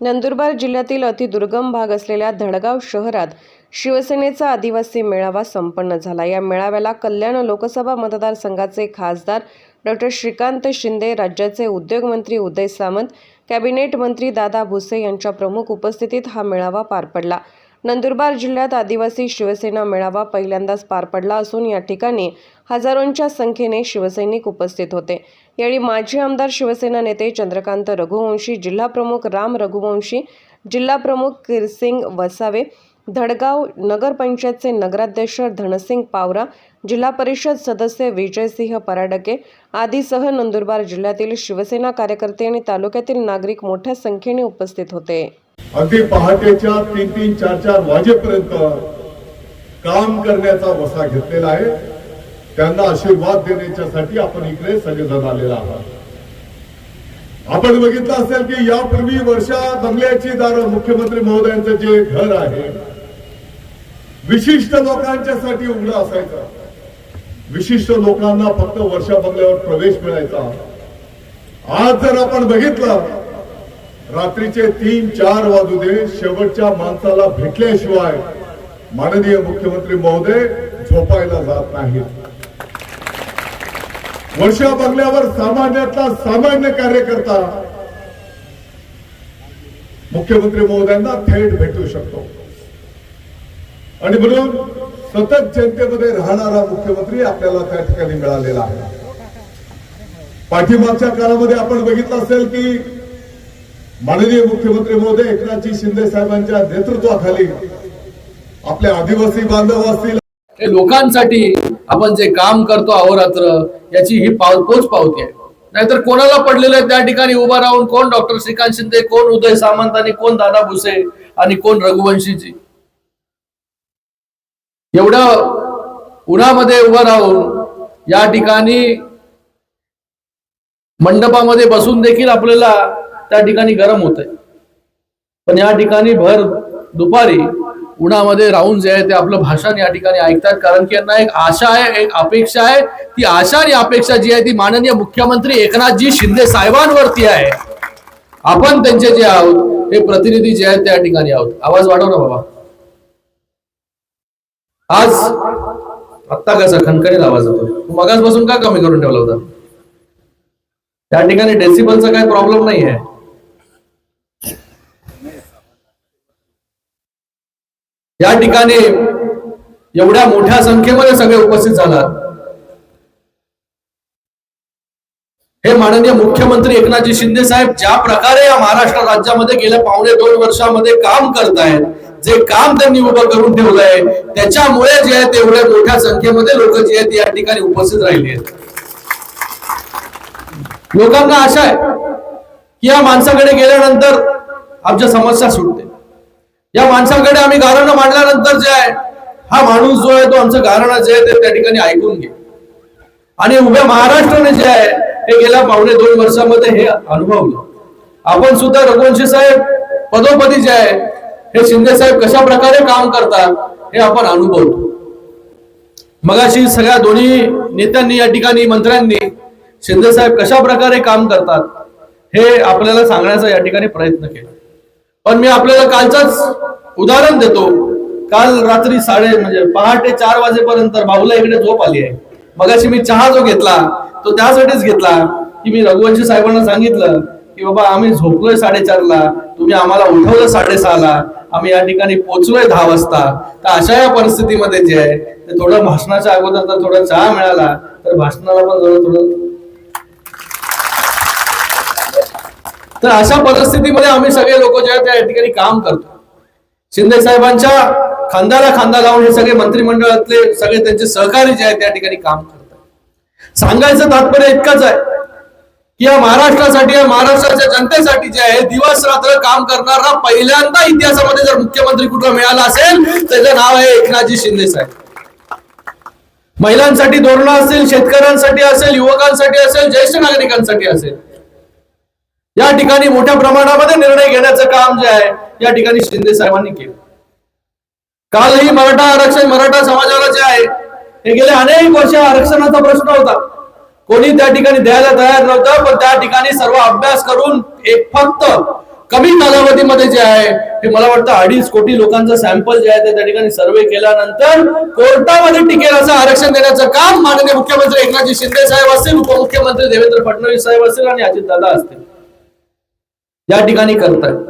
नंदुरबार जिल्ह्यातील अतिदुर्गम भाग असलेल्या धडगाव शहरात शिवसेनेचा आदिवासी मेळावा संपन्न झाला. या मेळाव्याला कल्याण लोकसभा मतदारसंघाचे खासदार डॉक्टर श्रीकांत शिंदे राज्याचे उद्योगमंत्री उदय सामंत कॅबिनेट मंत्री दादा भुसे यांच्या प्रमुख उपस्थितीत हा मेळावा पार पडला. नंदुरबार जिल्ह्यात आदिवासी शिवसेना मेळावा पहिल्यांदाच पार पडला असून या ठिकाणी हजारोंच्या संख्येने शिवसैनिक उपस्थित होते. यावेळी माजी आमदार शिवसेना नेते चंद्रकांत रघुवंशी जिल्हाप्रमुख राम रघुवंशी जिल्हाप्रमुख किरसिंग वसावे धडगाव नगरपंचायतचे नगराध्यक्ष धनसिंग पावरा जिल्हा परिषद सदस्य विजयसिंह पराडके आदीसह नंदुरबार जिल्ह्यातील शिवसेना कार्यकर्ते आणि तालुक्यातील नागरिक मोठ्या संख्येने उपस्थित होते. अगदी पहाटेच्या तीन तीन चार चार वाजेपर्यंत काम करण्याचा वसा घेतलेला आहे. त्यांना आशीर्वाद देण्याच्यासाठी आपण इकडे सगळेजण आलेला आहात. आपण बघितलं असेल की यापूर्वी वर्षा बंगल्याची दारं मुख्यमंत्री महोदयांचं जे घर आहे विशिष्ट लोकांच्यासाठी उघडं असायचं. विशिष्ट लोकांना फक्त वर्षा बंगल्यावर प्रवेश मिळायचा. आज जर आपण बघितलं रात्रीचे तीन चार वाजू दे शेवटच्या माणसाला भेटल्याशिवाय माननीय मुख्यमंत्री महोदय झोपायला जात नाहीत. वर्षा बंगल्यावर सामान्यातला सामान्य कार्यकर्ता मुख्यमंत्री महोदयांना थेट भेटू शकतो. आणि म्हणून सतत जनतेमध्ये राहणारा मुख्यमंत्री आपल्याला त्या ठिकाणी मिळालेला आहे. पाठीमागच्या काळामध्ये आपण बघितलं असेल की माननीय मुख्यमंत्री महोदय एकनाथजी शिंदे साहेबांच्या नेतृत्वाखाली आपले आदिवासी बांधव असतील. हे लोकांसाठी आपण जे काम करतो अहोरात्र याची ही पाव पोच पावती आहे. नाहीतर कोणाला पडलेलं आहे त्या ठिकाणी उभा राहून? कोण डॉक्टर श्रीकांत शिंदे कोण उदय सामंत आणि कोण दादा भुसे आणि कोण रघुवंशीजी? एवढ्या उन्हामध्ये उभं राहून या ठिकाणी मंडपामध्ये बसून देखील आपल्याला त्या ठिकाणी गरम होत आहे पण या ठिकाणी भर दुपारी उन्हामध्ये राहून जे आहे ते आपलं भाषण या ठिकाणी ऐकतात. कारण की यांना एक आशा आहे एक अपेक्षा आहे. ती आशा आणि अपेक्षा जी आहे ती माननीय मुख्यमंत्री एकनाथजी शिंदे साहेबांवरती आहे. आपण त्यांचे जे आहोत हे प्रतिनिधी जे आहेत त्या ठिकाणी आहोत. आवाज वाढव ना बाबा. आज आत्ता कसा खणखणीत आवाज होतो मगाचपासून का कमी करून ठेवला होता? त्या ठिकाणी डेसिबलचा काही प्रॉब्लेम नाही आहे या ठिकाणी एवढ्या मोठ्या संख्येमध्ये सगळे उपस्थित झालात. हे माननीय मुख्यमंत्री एकनाथजी शिंदे साहेब ज्या प्रकारे या महाराष्ट्र राज्यामध्ये गेल्या पावणे दोन वर्षामध्ये काम करतायत जे काम त्यांनी उभं करून ठेवलंय त्याच्यामुळे जे आहे ते एवढ्या मोठ्या संख्येमध्ये लोक जे आहेत या ठिकाणी उपस्थित राहिले आहेत. लोकांना आशा आहे की या माणसाकडे गेल्यानंतर आमच्या समस्या सुटते. या माणसाकडे आम्ही गारणं मांडल्यानंतर जे आहे हा माणूस जो आहे तो आमचं गारणं जे आहे ते त्या ठिकाणी ऐकून घे. आणि उभ्या महाराष्ट्राने जे आहे हे गेल्या पावणे दोन वर्षामध्ये हे अनुभवलं. आपण सुद्धा रघुवंशी साहेब पदोपदी जे आहे हे शिंदे साहेब कशा प्रकारे काम करतात हे आपण अनुभवतो. मगाशी सगळ्या दोन्ही नेत्यांनी या ठिकाणी मंत्र्यांनी शिंदे साहेब कशा प्रकारे काम करतात हे आपल्याला सांगण्याचा या ठिकाणी प्रयत्न केला. पण मी आपल्याला कालचंच उदाहरण देतो. काल रात्री साडे म्हणजे पहाटे चार वाजेपर्यंत भाऊला इकडे झोप आली आहे. मगाशी मी चहा जो घेतला तो त्यासाठीच घेतला की मी रघुवंशी साहेबांना सांगितलं की बाबा आम्ही झोपलोय साडेचारला तुम्ही आम्हाला उठवलं साडेसहाला आम्ही या ठिकाणी पोहोचलोय दहा वाजता. तर अशा या परिस्थितीमध्ये जे आहे ते थोडं भाषणाच्या अगोदर जर थोडा चहा मिळाला तर भाषणाला पण जरा थोडं तर अशा परिस्थितीमध्ये आम्ही सगळे लोक जे त्या ठिकाणी काम करतो. शिंदे साहेबांच्या खांद्याला खांदा लावून हे सगळे मंत्रिमंडळातले सगळे त्यांचे सहकारी जे आहेत त्या ठिकाणी काम करतात. सांगायचं तात्पर्य इतकंच आहे की या महाराष्ट्रासाठी या महाराष्ट्राच्या जनतेसाठी जे आहे दिवस रात्र काम करणारा पहिल्यांदा इतिहासामध्ये जर मुख्यमंत्री कुठं मिळाला असेल त्याचं नाव आहे एकनाथजी शिंदे साहेब. महिलांसाठी धोरणं असेल शेतकऱ्यांसाठी असेल युवकांसाठी असेल ज्येष्ठ नागरिकांसाठी असेल. या ठिकाणी मोठ्या प्रमाणामध्ये निर्णय घेण्याचं काम जे आहे या ठिकाणी शिंदे साहेबांनी केलं. कालही मराठा आरक्षण मराठा समाजाला जे आहे हे गेले अनेक वर्ष आरक्षणाचा प्रश्न होता. कोणी त्या ठिकाणी द्यायला तयार नव्हतं पण त्या ठिकाणी सर्व अभ्यास करून एक फक्त कमी कालावधीमध्ये जे आहे ते मला वाटतं अडीच कोटी लोकांचं सॅम्पल जे आहे ते त्या ठिकाणी सर्वे केल्यानंतर कोर्टामध्ये टिकेल असं आरक्षण देण्याचं काम माननीय मुख्यमंत्री एकनाथजी शिंदे साहेब असतील उपमुख्यमंत्री देवेंद्र फडणवीस साहेब असतील आणि अजित दादा असतील. या ठिकाणी करतात